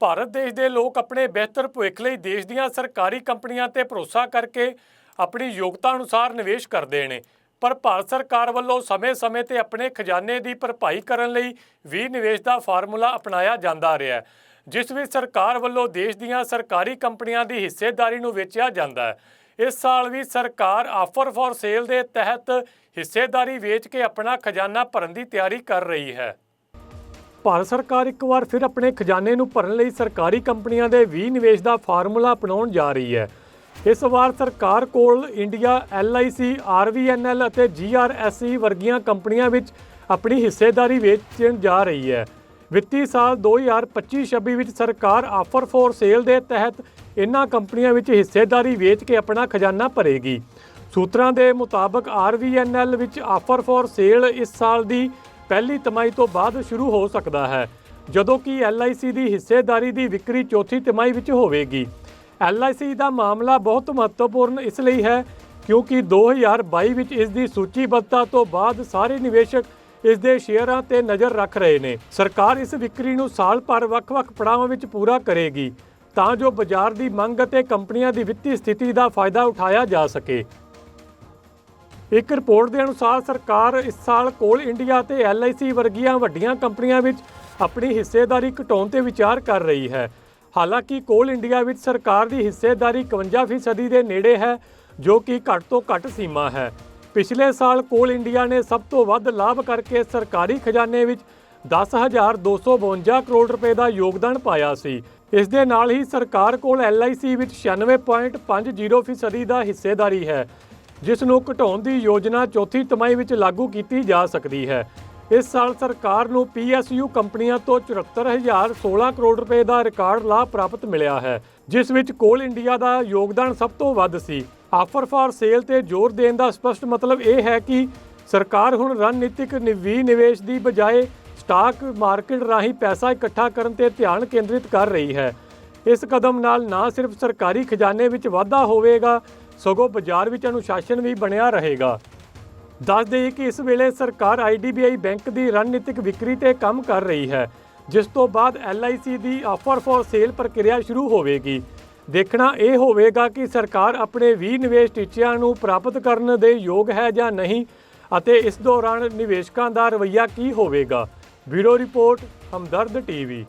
ਭਾਰਤ ਦੇਸ਼ ਦੇ ਲੋਕ ਆਪਣੇ ਬਿਹਤਰ ਭਵਿੱਖ ਲਈ ਦੇਸ਼ ਦੀਆਂ ਸਰਕਾਰੀ ਕੰਪਨੀਆਂ ਤੇ ਭਰੋਸਾ ਕਰਕੇ ਆਪਣੀ ਯੋਗਤਾ ਅਨੁਸਾਰ ਨਿਵੇਸ਼ ਕਰਦੇ ਨੇ। ਪਰ ਭਾਰਤ ਸਰਕਾਰ ਵੱਲੋਂ ਸਮੇਂ-ਸਮੇਂ ਤੇ ਆਪਣੇ ਖਜ਼ਾਨੇ ਦੀ ਭਰਪਾਈ ਕਰਨ ਲਈ ਵੀ ਨਿਵੇਸ਼ ਦਾ ਫਾਰਮੂਲਾ ਅਪਣਾਇਆ ਜਾਂਦਾ ਰਿਹਾ ਹੈ, ਜਿਸ ਵਿੱਚ ਸਰਕਾਰ ਵੱਲੋਂ ਦੇਸ਼ ਦੀਆਂ ਸਰਕਾਰੀ ਕੰਪਨੀਆਂ ਦੀ ਹਿੱਸੇਦਾਰੀ ਨੂੰ ਵੇਚਿਆ ਜਾਂਦਾ ਹੈ। ਇਸ ਸਾਲ ਵੀ ਸਰਕਾਰ ਆਫਰ ਫॉर ਸੇਲ ਦੇ ਤਹਿਤ ਹਿੱਸੇਦਾਰੀ ਵੇਚ ਕੇ ਆਪਣਾ ਖਜ਼ਾਨਾ ਭਰਨ ਦੀ ਤਿਆਰੀ ਕਰ ਰਹੀ ਹੈ। ਭਾਰਤ ਸਰਕਾਰ ਇੱਕ ਵਾਰ ਫਿਰ ਆਪਣੇ ਖਜ਼ਾਨੇ ਨੂੰ ਭਰਨ ਲਈ ਸਰਕਾਰੀ ਕੰਪਨੀਆਂ ਦੇ ਵੀ ਨਿਵੇਸ਼ ਦਾ ਫਾਰਮੂਲਾ ਅਪਣਾਉਣ ਜਾ ਰਹੀ ਹੈ। ਇਸ ਵਾਰ ਸਰਕਾਰ ਕੋਲ ਇੰਡੀਆ LIC RVNL ਅਤੇ GRSE ਵਰਗੀਆਂ ਕੰਪਨੀਆਂ ਵਿੱਚ ਆਪਣੀ ਹਿੱਸੇਦਾਰੀ ਵੇਚਣ ਜਾ ਰਹੀ ਹੈ। ਵਿੱਤੀ ਸਾਲ 2025-26 ਵਿੱਚ ਸਰਕਾਰ ਆਫਰ ਫੋਰ ਸੇਲ ਦੇ ਤਹਿਤ ਇਨ੍ਹਾਂ ਕੰਪਨੀਆਂ ਵਿੱਚ ਹਿੱਸੇਦਾਰੀ ਵੇਚ ਕੇ ਆਪਣਾ ਖਜ਼ਾਨਾ ਭਰੇਗੀ। ਸੂਤਰਾਂ ਦੇ ਮੁਤਾਬਕ RVNL ਵਿੱਚ ਆਫਰ ਫੋਰ ਸੇਲ ਇਸ ਸਾਲ ਦੀ ਪਹਿਲੀ ਤਿਮਾਹੀ ਤੋਂ ਬਾਅਦ ਸ਼ੁਰੂ ਹੋ ਸਕਦਾ ਹੈ, ਜਦੋਂ ਕਿ LIC ਦੀ ਹਿੱਸੇਦਾਰੀ ਦੀ ਵਿਕਰੀ ਚੌਥੀ ਤਿਮਾਹੀ ਵਿੱਚ ਹੋਵੇਗੀ। LIC ਦਾ ਮਾਮਲਾ ਬਹੁਤ ਮਹੱਤਵਪੂਰਨ ਇਸ ਲਈ ਹੈ, ਕਿਉਂਕਿ 2022 ਵਿੱਚ ਇਸ ਦੀ ਸੂਚੀਬੱਧਤਾ ਤੋਂ ਬਾਅਦ ਸਾਰੇ ਨਿਵੇਸ਼ਕ ਇਸ ਦੇ ਸ਼ੇਅਰਾਂ ਤੇ ਨਜ਼ਰ ਰੱਖ ਰਹੇ ਨੇ। ਸਰਕਾਰ ਇਸ ਵਿਕਰੀ ਨੂੰ ਸਾਲ ਭਰ ਵੱਖ-ਵੱਖ ਪੜਾਵਾਂ ਵਿੱਚ ਪੂਰਾ ਕਰੇਗੀ, ਤਾਂ ਜੋ ਬਾਜ਼ਾਰ ਦੀ ਮੰਗ ਅਤੇ ਕੰਪਨੀਆਂ ਦੀ ਵਿੱਤੀ ਸਥਿਤੀ ਦਾ ਫਾਇਦਾ ਉਠਾਇਆ ਜਾ ਸਕੇ। ਇੱਕ ਰਿਪੋਰਟ ਦੇ ਅਨੁਸਾਰ ਸਰਕਾਰ ਇਸ ਸਾਲ ਕੋਲ ਇੰਡੀਆ ਤੇ LIC ਵਰਗੀਆਂ ਵੱਡੀਆਂ ਕੰਪਨੀਆਂ ਵਿੱਚ ਆਪਣੀ ਹਿੱਸੇਦਾਰੀ ਘਟਾਉਣ ਤੇ ਵਿਚਾਰ ਕਰ ਰਹੀ ਹੈ। ਹਾਲਾਂਕਿ ਕੋਲ ਇੰਡੀਆ ਵਿੱਚ ਸਰਕਾਰ ਦੀ ਹਿੱਸੇਦਾਰੀ 51% ਦੇ ਨੇੜੇ ਹੈ, ਜੋ ਕਿ ਘੱਟ ਤੋਂ ਘੱਟ ਸੀਮਾ ਹੈ। ਪਿਛਲੇ ਸਾਲ ਕੋਲ ਇੰਡੀਆ ਨੇ ਸਭ ਤੋਂ ਵੱਧ ਲਾਭ ਕਰਕੇ ਸਰਕਾਰੀ ਖਜ਼ਾਨੇ ਵਿੱਚ 10252 ਕਰੋੜ ਰੁਪਏ ਦਾ ਯੋਗਦਾਨ ਪਾਇਆ ਸੀ। ਇਸ ਦੇ ਨਾਲ ਹੀ ਸਰਕਾਰ ਕੋਲ LIC ਵਿੱਚ 96.50% ਦਾ ਹਿੱਸੇਦਾਰੀ ਹੈ। ਜਿਸ ਨੂੰ ਘਟਾਉਣ ਦੀ ਯੋਜਨਾ ਚੌਥੀ ਤਿਮਾਹੀ ਵਿੱਚ ਲਾਗੂ ਕੀਤੀ ਜਾ ਸਕਦੀ ਹੈ। ਇਸ ਸਾਲ ਸਰਕਾਰ ਨੂੰ PSU ਕੰਪਨੀਆਂ ਤੋਂ 74016 ਕਰੋੜ ਰੁਪਏ ਦਾ ਰਿਕਾਰਡ ਲਾਭ ਪ੍ਰਾਪਤ ਮਿਲਿਆ ਹੈ, ਜਿਸ ਵਿੱਚ ਕੋਲ ਇੰਡੀਆ ਦਾ ਯੋਗਦਾਨ ਸਭ ਤੋਂ ਵੱਧ ਸੀ। ਆਫਰ ਫਾਰ ਸੇਲ ਤੇ ਜ਼ੋਰ ਦੇਣ ਦਾ ਸਪਸ਼ਟ ਮਤਲਬ ਇਹ ਹੈ ਕਿ ਸਰਕਾਰ ਹੁਣ ਰਣਨੀਤਿਕ ਨਿਵੀ ਨਿਵੇਸ਼ ਦੀ ਬਜਾਏ ਸਟਾਕ ਮਾਰਕੀਟ ਰਾਹੀਂ ਪੈਸਾ ਇਕੱਠਾ ਕਰਨ ਤੇ ਧਿਆਨ ਕੇਂਦਰਿਤ ਕਰ ਰਹੀ ਹੈ। ਇਸ ਕਦਮ ਨਾਲ ਨਾ ਸਿਰਫ ਸਰਕਾਰੀ ਖਜ਼ਾਨੇ ਵਿੱਚ ਵਾਧਾ ਹੋਵੇਗਾ ਸਗੋਂ ਬਾਜ਼ਾਰ ਵਿੱਚ ਅਨੁਸ਼ਾਸਨ ਵੀ ਬਣਿਆ ਰਹੇਗਾ। ਦੱਸ ਦੇਈਏ ਕਿ ਇਸ ਵੇਲੇ ਸਰਕਾਰ IDBI ਬੈਂਕ ਦੀ ਰਣਨੀਤਿਕ ਵਿਕਰੀ ਤੇ ਕੰਮ ਕਰ ਰਹੀ ਹੈ, ਜਿਸ ਤੋਂ ਬਾਅਦ LIC ਦੀ ਆਫਰ ਫॉर ਸੇਲ ਪ੍ਰਕਿਰਿਆ ਸ਼ੁਰੂ ਹੋਵੇਗੀ। ਦੇਖਣਾ ਇਹ ਹੋਵੇਗਾ ਕਿ ਸਰਕਾਰ ਆਪਣੇ ਵੀ ਨਿਵੇਸ਼ ਟੀਚਿਆਂ ਨੂੰ ਪ੍ਰਾਪਤ ਕਰਨ ਦੇ ਯੋਗ ਹੈ ਜਾਂ ਨਹੀਂ ਅਤੇ ਇਸ ਦੌਰਾਨ ਨਿਵੇਸ਼ਕਾਂ ਦਾ ਰਵੱਈਆ ਕੀ ਹੋਵੇਗਾ। Bureau report, Hamdard TV.